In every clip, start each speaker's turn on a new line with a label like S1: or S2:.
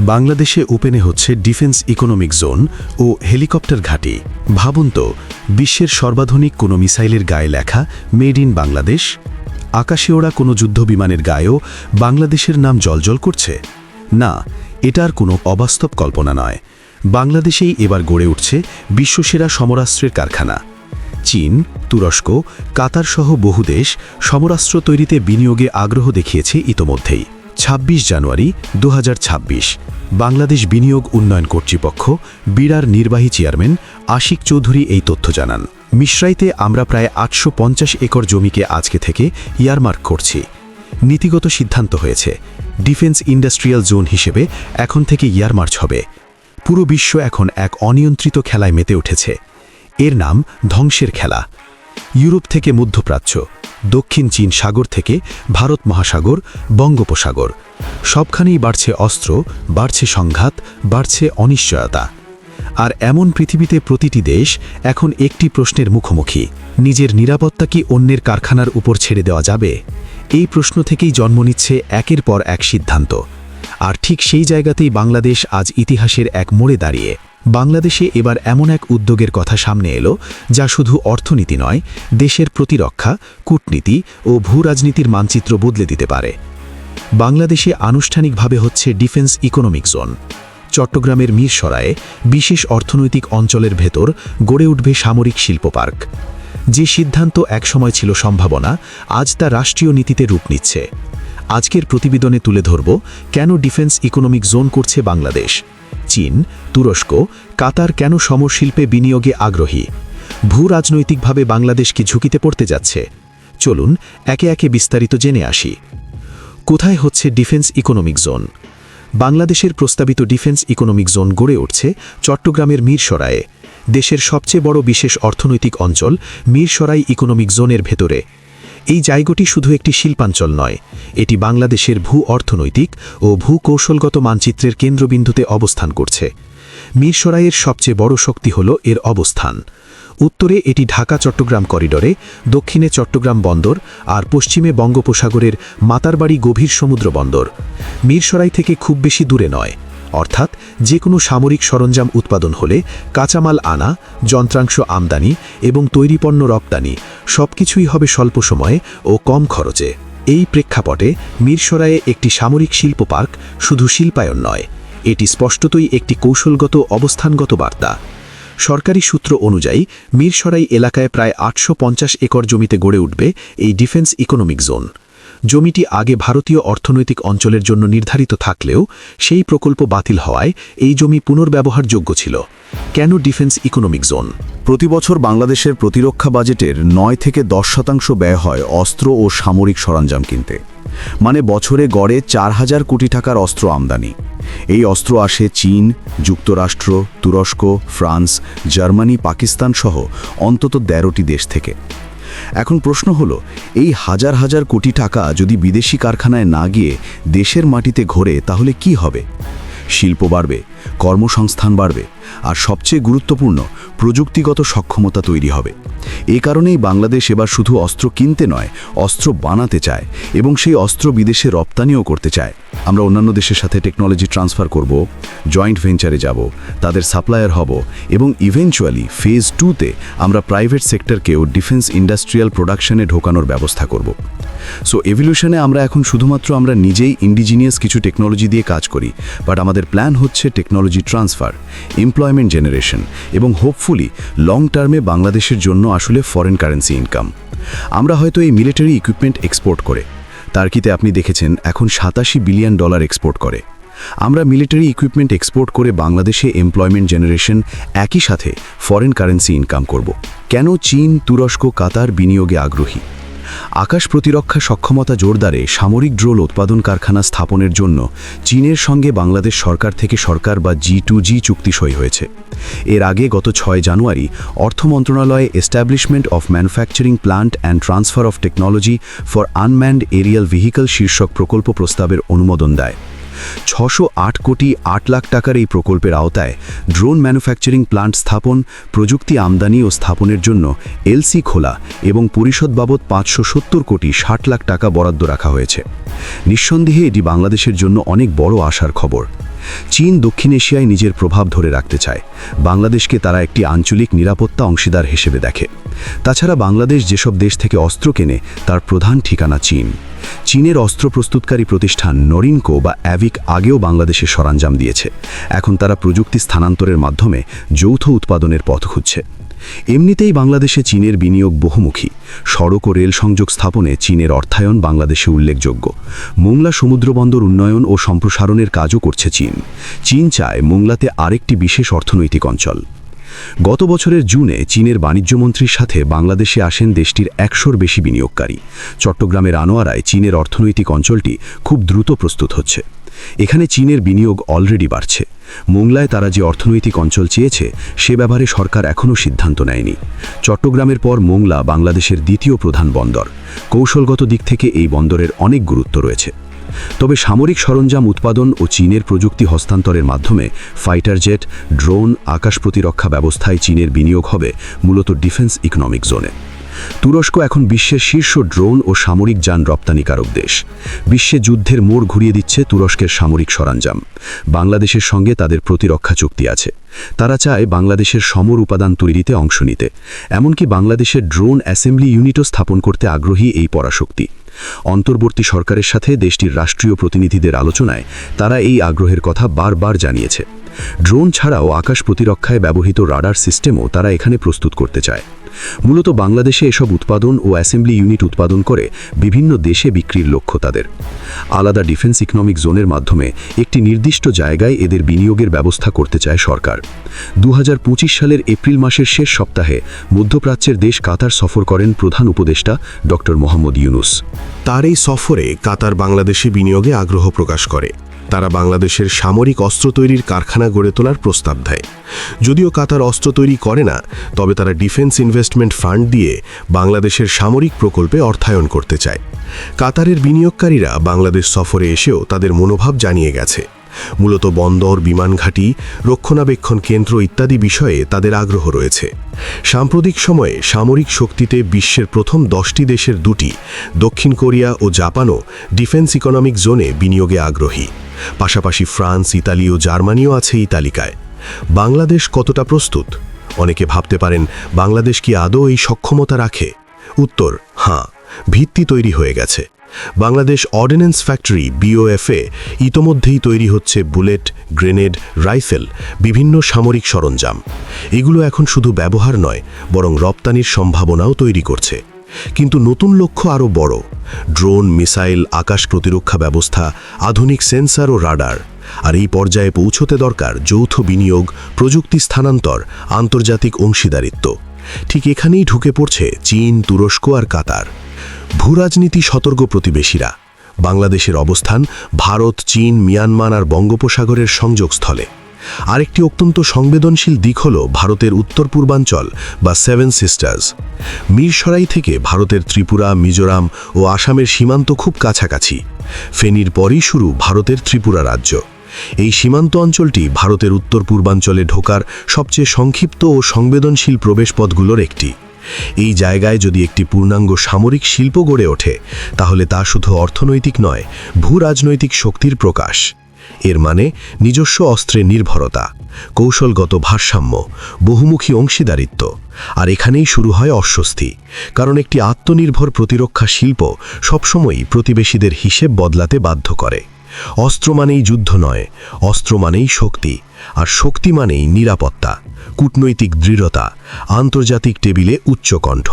S1: বাংলাদেশে ওপেনে হচ্ছে ডিফেন্স ইকোনমিক জোন ও হেলিকপ্টার ঘাঁটি। ভাবুন তো, বিশ্বের সর্বাধুনিক কোনো মিসাইলের গায়ে লেখা মেড ইন বাংলাদেশ? আকাশে ওড়া কোনো যুদ্ধবিমানের গায়েও বাংলাদেশের নাম জলজল করছে? না এটার কোনো অবাস্তব কল্পনা নয়। বাংলাদেশেই এবার গড়ে উঠছে বিশ্বসেরা সমরাস্ত্রের কারখানা। চীন, তুরস্ক কাতারসহ বহু দেশ সমরাস্ত্র তৈরিতে বিনিয়োগে আগ্রহ দেখিয়েছে ইতোমধ্যেই। ২৬ জানুয়ারি দু হাজার ছাব্বিশ। বাংলাদেশ বিনিয়োগ উন্নয়ন কর্তৃপক্ষ, বিড়ার নির্বাহী চেয়ারম্যান আশিক চৌধুরী এই তথ্য জানান। মিশ্রাইতে আমরা প্রায় আটশো পঞ্চাশ একর জমিকে আজকে থেকে ইয়ারমার্ক করছি। নীতিগত সিদ্ধান্ত হয়েছে, ডিফেন্স ইন্ডাস্ট্রিয়াল জোন হিসেবে এখন থেকে ইয়ারমার্চ হবে। পুরো বিশ্ব এখন এক অনিয়ন্ত্রিত খেলায় মেতে উঠেছে। এর নাম ধ্বংসের খেলা। ইউরোপ থেকে মধ্যপ্রাচ্য, দক্ষিণ চীন সাগর থেকে ভারত মহাসাগর, বঙ্গোপসাগর। সবখানেই বাড়ছে অস্ত্র, বাড়ছে সংঘাত, বাড়ছে অনিশ্চয়তা। আর এমন পৃথিবীতে প্রতিটি দেশ এখন একটি প্রশ্নের মুখোমুখি। নিজের নিরাপত্তা কি অন্যের কারখানার উপর ছেড়ে দেওয়া যাবে? এই প্রশ্ন থেকেই জন্ম নিচ্ছে একের পর এক সিদ্ধান্ত। আর ঠিক সেই জায়গাতেই বাংলাদেশ আজ ইতিহাসের এক মোড়ে দাঁড়িয়ে। বাংলাদেশে এবার এমন এক উদ্যোগের কথা সামনে এলো, যা শুধু অর্থনীতি নয়, দেশের প্রতিরক্ষা, কূটনীতি ও ভূ রাজনীতির মানচিত্র বদলে দিতে পারে। বাংলাদেশে আনুষ্ঠানিকভাবে হচ্ছে ডিফেন্স ইকোনমিক জোন। চট্টগ্রামের মিরসরায়ে বিশেষ অর্থনৈতিক অঞ্চলের ভেতর গড়ে উঠবে সামরিক শিল্প পার্ক। যে সিদ্ধান্ত একসময় ছিল সম্ভাবনা, আজ তা রাষ্ট্রীয় নীতিতে রূপ নিচ্ছে। আজকের প্রতিবেদনে তুলে ধরব, কেন ডিফেন্স ইকোনমিক জোন করছে বাংলাদেশ। চীন, তুরস্ক, কাতার কেন সমরশিল্পে বিনিয়োগে আগ্রহী? ভূ রাজনৈতিকভাবে বাংলাদেশ কি ঝুঁকিতে পড়তে যাচ্ছে? চলুন একে একে বিস্তারিত জেনে আসি। কোথায় হচ্ছে ডিফেন্স ইকোনমিক জোন? বাংলাদেশের প্রস্তাবিত ডিফেন্স ইকোনমিক জোন গড়ে উঠছে চট্টগ্রামের মীরসরায়ে দেশের সবচেয়ে বড় বিশেষ অর্থনৈতিক অঞ্চল মীরসরাই ইকোনমিক জোনের ভেতরে। এই জায়গাটি শুধু একটি শিল্পাঞ্চল নয়, এটি বাংলাদেশের ভূ অর্থনৈতিক ও ভূ কৌশলগত মানচিত্রের কেন্দ্রবিন্দুতে অবস্থান করছে। মীরসরাইয়ের সবচেয়ে বড় শক্তি হল এর অবস্থান। উত্তরে এটি ঢাকা চট্টগ্রাম করিডোরে, দক্ষিণে চট্টগ্রাম বন্দর আর পশ্চিমে বঙ্গোপসাগরের মাতারবাড়ি গভীর সমুদ্র বন্দর। মীরসরাই থেকে খুব বেশি দূরে নয় অর্থাৎ যে কোনো সামরিক সরঞ্জাম উৎপাদন হলে কাঁচামাল আনা, যন্ত্রাংশ আমদানি এবং তৈরি পণ্য রপ্তানি সবকিছুই হবে স্বল্প সময়ে ও কম খরচে। এই প্রেক্ষাপটে মিরসরায়ে একটি সামরিক শিল্প পার্ক শুধু শিল্পায়ন নয়, এটি স্পষ্টতই একটি কৌশলগত অবস্থানগত বার্তা। সরকারি সূত্র অনুযায়ী, মিরসরাই এলাকায় প্রায় আটশো পঞ্চাশ একর জমিতে গড়ে উঠবে এই ডিফেন্স ইকোনমিক জোন। জমিটি আগে ভারতীয় অর্থনৈতিক অঞ্চলের জন্য নির্ধারিত থাকলেও সেই প্রকল্প বাতিল হওয়ায় এই জমি পুনর্ব্যবহারযোগ্য ছিল। কেন ডিফেন্স ইকোনমিক জোন?
S2: প্রতি বছর বাংলাদেশের প্রতিরক্ষা বাজেটের নয় থেকে দশ শতাংশ ব্যয় হয় অস্ত্র ও সামরিক সরঞ্জাম কিনতে। মানে বছরে গড়ে চার হাজার কোটি টাকার অস্ত্র আমদানি। এই অস্ত্র আসে চীন, যুক্তরাষ্ট্র, তুরস্ক, ফ্রান্স, জার্মানি, পাকিস্তান সহ অন্তত তেরোটি দেশ থেকে। এখন প্রশ্ন হলো, এই হাজার হাজার কোটি টাকা যদি বিদেশি কারখানায় না গিয়ে দেশের মাটিতে ঘোরে, তাহলে কি হবে? শিল্প বাড়বে, কর্মসংস্থান বাড়বে, আর সবচেয়ে গুরুত্বপূর্ণ, প্রযুক্তিগত সক্ষমতা তৈরি হবে। এ কারণেই বাংলাদেশ এবার শুধু অস্ত্র কিনতে নয়, অস্ত্র বানাতে চায় এবং সেই অস্ত্র বিদেশে রপ্তানিও করতে চায়। আমরা অন্যান্য দেশের সাথে টেকনোলজি ট্রান্সফার করব জয়েন্ট ভেঞ্চারে যাব, তাদের সাপ্লায়ার হব এবং ইভেনচুয়ালি ফেজ টুতে আমরা প্রাইভেট সেক্টরকেও ডিফেন্স ইন্ডাস্ট্রিয়াল প্রোডাকশনে ঢোকানোর ব্যবস্থা করব। সো এভিলিউশনে আমরা এখন শুধুমাত্র আমরা নিজেই ইন্ডিজিনিয়াস কিছু টেকনোলজি দিয়ে কাজ করি বাট আমাদের প্ল্যান হচ্ছে টেকনোলজি ট্রান্সফার এমপ্লয়মেন্ট জেনারেশন এবং হোপফুলি লং টার্মে বাংলাদেশের জন্য আসলে ফরেন কারেন্সি ইনকাম আমরা হয়তো এই মিলিটারি ইকুইপমেন্ট এক্সপোর্ট করে তার্কিতে আপনি দেখেছেন, এখন সাতাশি বিলিয়ন ডলার এক্সপোর্ট করে। আমরা মিলিটারি ইকুইপমেন্ট এক্সপোর্ট করে বাংলাদেশে এমপ্লয়মেন্ট জেনারেশন একই সাথে ফরেন কারেন্সি ইনকাম করব। কেন চীন, তুরস্ক, কাতার বিনিয়োগে আগ্রহী? আকাশ প্রতিরক্ষা সক্ষমতা জোরদারে সামরিক ড্রোল উৎপাদন কারখানা স্থাপনের জন্য চীনের সঙ্গে বাংলাদেশ সরকার থেকে সরকার বা জি টু জি চুক্তি সই হয়েছে। এর আগে গত ছয় জানুয়ারি অর্থ মন্ত্রণালয়ে establishment of manufacturing plant and transfer of technology for unmanned aerial vehicle শীর্ষক প্রকল্প প্রস্তাবের অনুমোদন দেয়। ছশো আট কোটি আট লাখ টাকার এই প্রকল্পের আওতায় ড্রোন ম্যানুফ্যাকচারিং প্লান্ট স্থাপন, প্রযুক্তি আমদানি ও স্থাপনের জন্য এলসি খোলা এবং পরিষদ বাবদ পাঁচশো সত্তর কোটি ষাট লাখ টাকা বরাদ্দ রাখা হয়েছে। নিঃসন্দেহে এটি বাংলাদেশের জন্য অনেক বড় আশার খবর। চীন দক্ষিণ এশিয়ায় নিজের প্রভাব ধরে রাখতে চায়। বাংলাদেশকে তারা একটি আঞ্চলিক নিরাপত্তা অংশীদার হিসেবে দেখে। তাছাড়া বাংলাদেশ যেসব দেশ থেকে অস্ত্র কেনে, তার প্রধান ঠিকানা চীন। চীনের অস্ত্র প্রস্তুতকারী প্রতিষ্ঠান নরিনকো বা অ্যাভিক আগেও বাংলাদেশে সরঞ্জাম দিয়েছে। এখন তারা প্রযুক্তি স্থানান্তরের মাধ্যমে যৌথ উৎপাদনের পথ খুঁজছে। এমনিতেই বাংলাদেশে চীনের বিনিয়োগ বহুমুখী। সড়ক ও রেল সংযোগ স্থাপনে চীনের অর্থায়ন বাংলাদেশে উল্লেখযোগ্য। মোংলা সমুদ্রবন্দর উন্নয়ন ও সম্প্রসারণের কাজও করছে চীন। চীন চায় মোংলাতে আরেকটি বিশেষ অর্থনৈতিক অঞ্চল। গত বছরের জুনে চীনের বাণিজ্যমন্ত্রীর সাথে বাংলাদেশে আসেন দেশটির একশোর বেশি বিনিয়োগকারী। চট্টগ্রামের আনোয়ারায় চীনের অর্থনৈতিক অঞ্চলটি খুব দ্রুত প্রস্তুত হচ্ছে। এখানে চীনের বিনিয়োগ অলরেডি বাড়ছে। মোংলায় তারা যে অর্থনৈতিক অঞ্চল চেয়েছে, সে ব্যাপারে সরকার এখনও সিদ্ধান্ত নেয়নি। চট্টগ্রামের পর মোংলা বাংলাদেশের দ্বিতীয় প্রধান বন্দর। কৌশলগত দিক থেকে এই বন্দরের অনেক গুরুত্ব রয়েছে। তবে সামরিক সরঞ্জাম উৎপাদন ও চীনের প্রযুক্তি হস্তান্তরের মাধ্যমে ফাইটার জেট, ড্রোন, আকাশ প্রতিরক্ষা ব্যবস্থায় চীনের বিনিয়োগ হবে মূলত ডিফেন্স ইকোনমিক জোনে। তুরস্ক এখন বিশ্বের শীর্ষ ড্রোন ও সামরিক যান রপ্তানিকারক দেশ। বিশ্বে যুদ্ধের মোড় ঘুরিয়ে দিচ্ছে তুরস্কের সামরিক সরঞ্জাম। বাংলাদেশের সঙ্গে তাদের প্রতিরক্ষা চুক্তি আছে। তারা চায় বাংলাদেশের সমর উপাদান তৈরিতে অংশ নিতে। এমনকি বাংলাদেশের ড্রোন অ্যাসেম্বলি ইউনিটও স্থাপন করতে আগ্রহী এই পরাশক্তি। অন্তর্বর্তী সরকারের সাথে দেশটির রাষ্ট্রীয় প্রতিনিধিদের আলোচনায় তারা এই আগ্রহের কথা বারবার জানিয়েছে। ড্রোন ছাড়াও আকাশ প্রতিরক্ষায় ব্যবহৃত রাডার সিস্টেমও তারা এখানে প্রস্তুত করতে চায়। মূলত বাংলাদেশে এসব উৎপাদন ও অ্যাসেম্বলি ইউনিট উৎপাদন করে বিভিন্ন দেশে বিক্রির লক্ষ্য তাদের। আলাদা ডিফেন্স ইকোনমিক জোনের মাধ্যমে একটি নির্দিষ্ট জায়গায় এদের বিনিয়োগের ব্যবস্থা করতে চায় সরকার। দু হাজার পঁচিশ সালের এপ্রিল মাসের শেষ সপ্তাহে মধ্যপ্রাচ্যের দেশ কাতার সফর করেন প্রধান উপদেষ্টা ড মোহাম্মদ ইউনুস।
S3: তার এই সফরে কাতার বাংলাদেশে বিনিয়োগে আগ্রহ প্রকাশ করে। তারা বাংলাদেশের সামরিক অস্ত্র তৈরির কারখানা গড়ে তোলার প্রস্তাব দেয়। যদিও কাতার অস্ত্র তৈরি করে না, তবে তারা ডিফেন্স ইনভেস্টমেন্ট ফান্ড দিয়ে বাংলাদেশের সামরিক প্রকল্পে অর্থায়ন করতে চায়। কাতারের বিনিয়োগকারীরা বাংলাদেশ সফরে এসেও তাদের মনোভাব জানিয়ে গেছে। মূলত বন্দর বিমানঘাটি রক্ষণাবেক্ষণ কেন্দ্র ইত্যাদি বিষয়ে তাদের আগ্রহ রয়েছে। সাম্প্রতিক সময়ে সামরিক শক্তিতে বিশ্বের প্রথম দশটি দেশের দুটি, দক্ষিণ কোরিয়া ও জাপানও ডিফেন্স ইকোনমিক জোনে বিনিয়োগে আগ্রহী। পাশাপাশি ফ্রান্স, ইতালি ও জার্মানিও আছে এই তালিকায়। বাংলাদেশ কতটা প্রস্তুত? অনেকে ভাবতে পারেন, বাংলাদেশ কি আদৌ এই সক্ষমতা রাখে? উত্তর, হাঁ, ভিত্তি তৈরি হয়ে গেছে। বাংলাদেশ অর্ডিন্যান্স ফ্যাক্টরি, বিওএফএ, ইতোমধ্যেই তৈরি হচ্ছে বুলেট, গ্রেনেড, রাইফেল, বিভিন্ন সামরিক সরঞ্জাম। এগুলো এখন শুধু ব্যবহার নয়, বরং রপ্তানির সম্ভাবনাও তৈরি করছে। কিন্তু নতুন লক্ষ্য আরও বড়। ড্রোন, মিসাইল, আকাশ প্রতিরক্ষা ব্যবস্থা, আধুনিক সেন্সার ও রাডার। আর এই পর্যায়ে পৌঁছতে দরকার যৌথ বিনিয়োগ, প্রযুক্তি স্থানান্তর, আন্তর্জাতিক অংশীদারিত্ব। ঠিক এখানেই ঢুকে পড়ছে চীন, তুরস্ক আর কাতার। ভূরাজনীতি সতর্ক প্রতিবেশীরা। বাংলাদেশের অবস্থান ভারত, চীন, মিয়ানমার আর বঙ্গোপসাগরের সংযোগস্থলে। আরেকটি অত্যন্ত সংবেদনশীল দিক হল ভারতের উত্তর পূর্বাঞ্চল বা সেভেন সিস্টার্স মিরসরাই থেকে ভারতের ত্রিপুরা, মিজোরাম ও আসামের সীমান্ত খুব কাছাকাছি। ফেনীর পরই শুরু ভারতের ত্রিপুরা রাজ্য। এই সীমান্ত অঞ্চলটি ভারতের উত্তর পূর্বাঞ্চলে ঢোকার সবচেয়ে সংক্ষিপ্ত ও সংবেদনশীল প্রবেশপথগুলোর একটি। এই জায়গায় যদি একটি পূর্ণাঙ্গ সামরিক শিল্প গড়ে ওঠে, তাহলে তা শুধু অর্থনৈতিক নয় ভূ রাজনৈতিক শক্তির প্রকাশ। এর মানে নিজস্ব অস্ত্রে নির্ভরতা, কৌশলগত ভারসাম্য, বহুমুখী অংশীদারিত্ব। আর এখানেই শুরু হয় অস্বস্তি, কারণ একটি আত্মনির্ভর প্রতিরক্ষা শিল্প সবসময়ই প্রতিবেশীদের হিসেব বদলাতে বাধ্য করে। অস্ত্র মানেই যুদ্ধ নয়, অস্ত্র মানেই শক্তি, আর শক্তি মানেই নিরাপত্তা, কূটনৈতিক দৃঢ়তা, আন্তর্জাতিক টেবিলে উচ্চকণ্ঠ।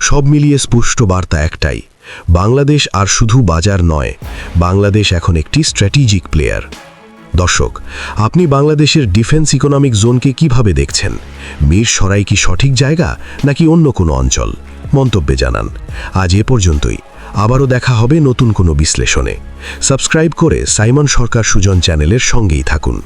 S3: সব মিলিয়ে স্পষ্ট বার্তা একটাই বাংলাদেশ আর শুধু বাজার নয়, বাংলাদেশ এখন একটি স্ট্র্যাটেজিক প্লেয়ার দর্শক, আপনি বাংলাদেশের ডিফেন্স ইকোনমিক জোনকে কীভাবে দেখছেন? মীর সরাই কি সঠিক জায়গা, নাকি অন্য কোনো অঞ্চল? মন্তব্যে জানান। আজ এ পর্যন্তই। আবারও দেখা হবে নতুন কোনো বিশ্লেষণে। সাবস্ক্রাইব করে সাইমন সরকার সুজন চ্যানেলের সঙ্গেই থাকুন।